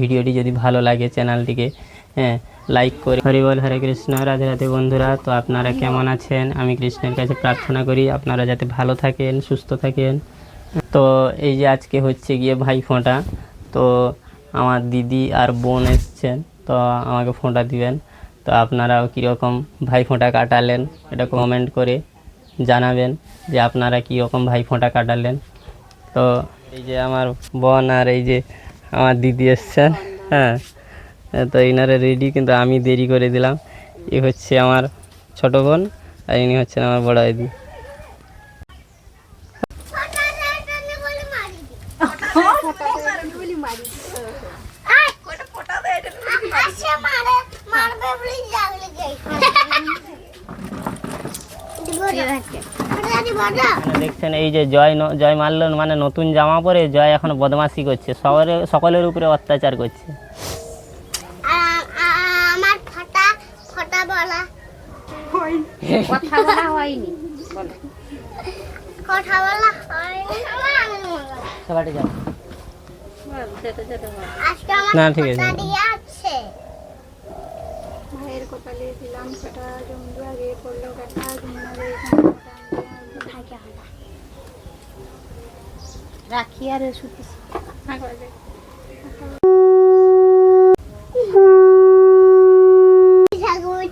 ভিডিওটি যদি ভালো লাগে চ্যানেলটিকে হ্যাঁ লাইক করে। হরি বল, হরে কৃষ্ণ, রাধে রাধে বন্ধুরা, তো আপনারা কেমন আছেন? আমি কৃষ্ণের কাছে প্রার্থনা করি আপনারা যাতে ভালো থাকেন, সুস্থ থাকেন। তো এই যে আজকে হচ্ছে গিয়ে ভাই ফোঁটা তো আমার দিদি আর বোন এসছেন, তো আমাকে ফোঁটা দিবেন। তো আপনারাও কীরকম ভাই ফোঁটা কাটালেন, এটা কমেন্ট করে জানাবেন যে আপনারা কীরকম ভাই ফোঁটা কাটালেন। তো এই যে আমার বোন আর এই যে আমার দিদি এসছেন হ্যাঁ। তো ইনারে রেডি কিন্তু আমি দেরি করে দিলাম। এ হচ্ছে আমার ছোটো বোন আর ইনি হচ্ছেন আমার বড় দিদি এখানে দেখছেন এই যে জয় জয় মাল্য মানে নতুন জামা পরে জয় এখন বদমাশি করছে সকলে সকলের উপরে অত্যাচার করছে। আমার ফটা ফটা বলা। কথা বলা হয়নি কথা বলা হয়নি। সবাই যাও বল, যেতে যেতে বল। আজকে আমার না, ঠিক আছে। মায়ের কপালে দিলাম সেটা জমদু আগে পড়ল কাটা রাখি আর ঠাকুর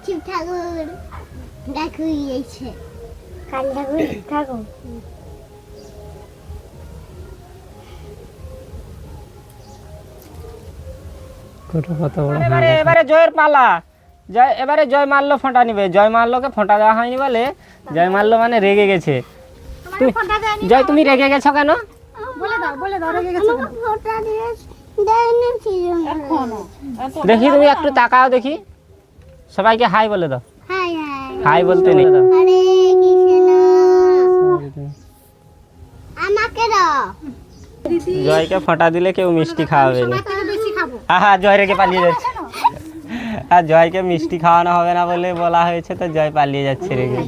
শিব ঠাকুর কাল ঠাকুর ঠাকুর। বড় এবারে এবারে জয়ের পালা। জয় এবারে জয় মাল্য ফোঁটা নিবে। জয় মাল্যকে ফোঁটা দেওয়া হয়নি বলে জয় মাল্য মানে রেগে গেছে। জয় তুমি রেগে গেছো কেন? বলে দাও বলে দাও রেগে গেছে আমাকে ফটা দিয়ে দেয়নি দেখি তুমি একটু তাকাও দেখি। সবাইকে হাই বলে দাও। High high. হাই বলতে নেই। দাও হরে কৃষ্ণ। আমাকে দাও। জয়কে ফোঁটা দিলে কেউ মিষ্টি খাওয়াবে না। থেকে বেশি খাব। আহা জয় রেগে পালিয়ে যাচ্ছে। আর জয়কে মিষ্টি খাওয়ানো হবে না বলে বলা হয়েছে তো জয় পালিয়ে যাচ্ছে রেগে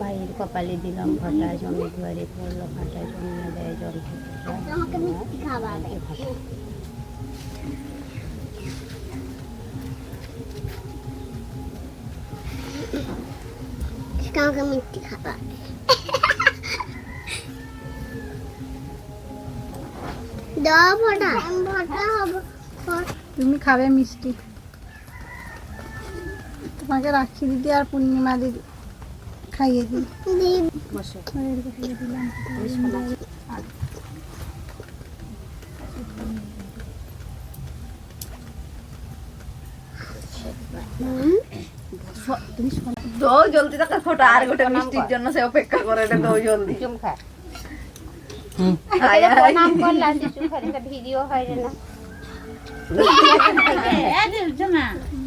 ভাইয়ের কপালে দিলাম ফটা জমি দুয়ারে পড়ল ফাটা জমি দেয় জল আমাকে মিষ্টি খাওয়াবে। তুমি খাবে মিষ্টি। তোমাকে রাখি দিদি আর পূর্ণিমা দিদি। খাইয়ে দিই। দৌ জলদি তাকে ফোটা আর গোটে মিষ্টির জন্য সে অপেক্ষা করে এটা দৌ জলদি। চুমখা হায় হায় প্রণাম করলাম শিশু ভিডিও হয় না।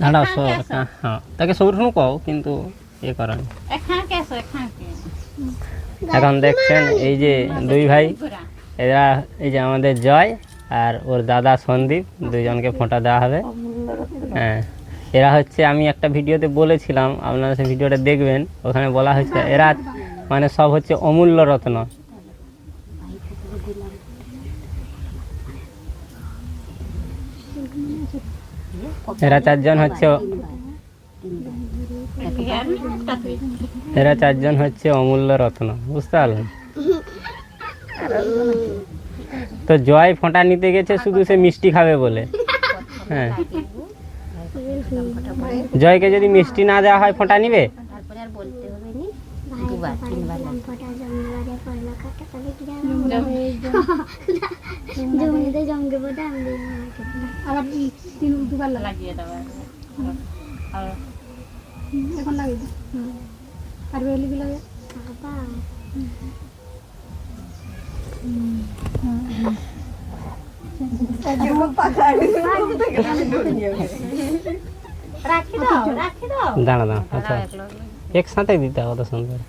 দাঁড়াও সব হ্যাঁ। তাকে কও কিন্তু এ করেন এখন দেখছেন এই যে দুই ভাই এরা এই যে আমাদের জয় আর ওর দাদা সন্দীপ দুইজনকে ফোঁটা দেওয়া হবে। হ্যাঁ এরা হচ্ছে আমি একটা ভিডিওতে বলেছিলাম আপনারা সেই ভিডিওটা দেখবেন ওখানে বলা হয়েছে এরা মানে সব হচ্ছে অমূল্য রত্ন। এরা চারজন হচ্ছে এরা চারজন হচ্ছে অমূল্য রত্ন, বুঝতে পারলেন? তো জয় ফোঁটা নিতে গেছে, শুধু সে মিষ্টি খাবে বলে। হ্যাঁ। জয়কে যদি মিষ্টি না দেওয়া হয়, ফোঁটা নিবে? বলতে হবে লাগবে। ফটা জমিবারে পড়ল কাটা তাহলে কি জমিতে জমকে ফোটা আমি আবার তিন দুবার লাগিয়ে দেবো এখন লাগিয়ে। আর বেলিগুলো লাগে বাবা রাখি দাও রাখি দাও দাঁড়া দাঁড়া আচ্ছা। একসাথে দিতে কত সুন্দর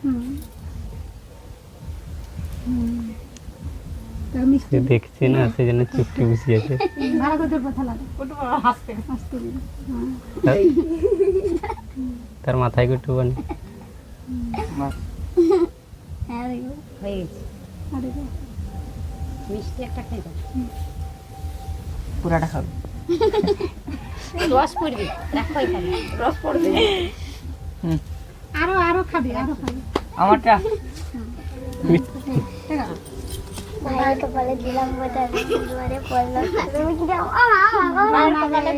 মিষ্টি দেখছি না সেই জন্য চুপটি হাসতে দিন তার মাথায় হ্যাঁ দেখো হয়ে মিষ্টি একটা খাই দাও পুরাটা খাবে। রস পড়বি। রাখো এখানে। রস পড়বে। আরও আরও খাবি আরও খাবি। আমারটা। দিলাম দুয়ারে তুমি কি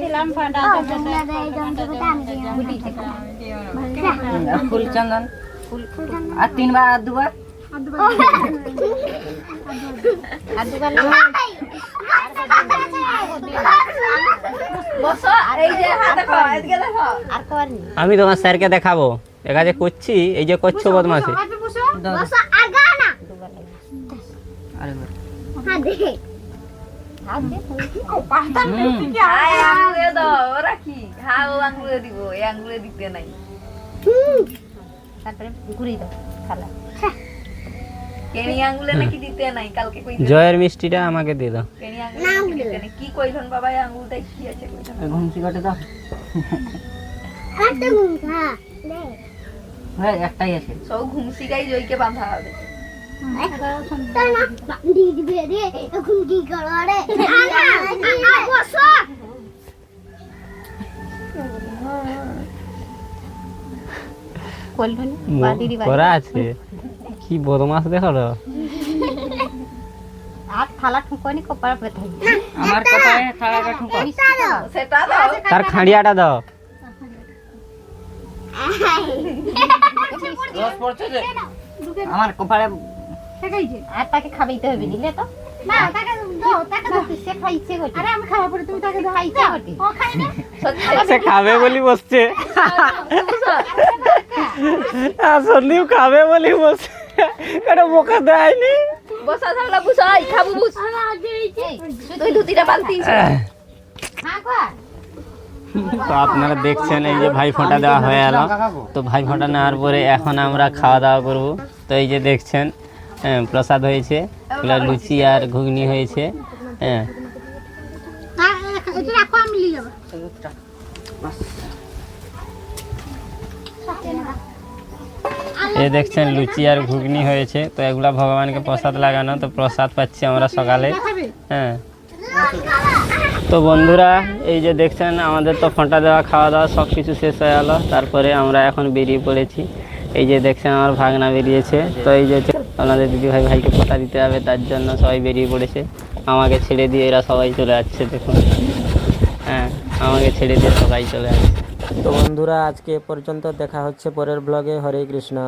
দিলাম ফাটা এই আমি ফুল চন্দন। আর তিনবার আর দুবার। আমি তোমার স্যারকে দেখাবো। একা যে করছি এই যে করছ বদমাসি বসো আগা না দুবার লাগে আরেকবার। হ্যাঁ। হ্যাঁ জয়ের মিষ্টিটা আমাকে দিয়ে দাও। কি কইলন বাবা আঙ্গুলটা কি আছে দাও। দে হ্যাঁ একটাই আছে। সব ঘুমসি গাই জইকে বাঁধা হবে। এখন কি করো রে করা আছে বদমাস দেখো তো। আর থালা ঠুকনি কপাল পেতে আমার কপালে থালাটা ঠুকো। সেটা দাও। তার খাঁড়িয়াটা দাও। রস পড়ছে যে। আমার কপালে আর তাকে খাবাইতে হবে দিলে তো। না তাকে দাও তাকে দাও। সে খাইছে গটি আরে আমি খাওয়া পরে তুমি তাকে দাও। খাইছে গটি ও খাই না। সে খাবে বলি বসছে। খাবে বলি বসছে। এটা বোকা দেয়নি। বসা থাকলা বুসাই খাবু বুস। তুই ধুতিটা বালতি। কর তো আপনারা দেখছেন এই যে ভাই ফোঁটা দেওয়া হয়ে গেল তো ভাই ফোঁটা নেওয়ার পরে এখন আমরা খাওয়া দাওয়া করব। তো এই যে দেখছেন প্রসাদ হয়েছে এগুলো লুচি আর ঘুগনি হয়েছে হ্যাঁ। হ্যাঁ এই দেখছেন, লুচি আর ঘুগনি হয়েছে, তো এগুলা ভগবানকে প্রসাদ লাগানো, তো প্রসাদ পাচ্ছি আমরা সকালে হ্যাঁ। তো বন্ধুরা, এই যে দেখছেন, আমাদের তো ফোঁটা দেওয়া, খাওয়া দাওয়া সব কিছু শেষ হয়ে গেল, তারপরে আমরা এখন বেরিয়ে পড়েছি। এই যে দেখছেন আমার ভাগনা বেরিয়েছে। তো এই যে আপনাদের দিদি ভাই ভাইকে কথা দিতে হবে, তার জন্য সবাই বেরিয়ে পড়েছে। আমাকে ছেড়ে দিয়ে এরা সবাই চলে আসছে, দেখুন। হ্যাঁ আমাকে ছেড়ে দিয়ে সবাই চলে আসছে। তো বন্ধুরা, আজকে পর্যন্ত দেখা হচ্ছে পরের ব্লগে হরে কৃষ্ণ।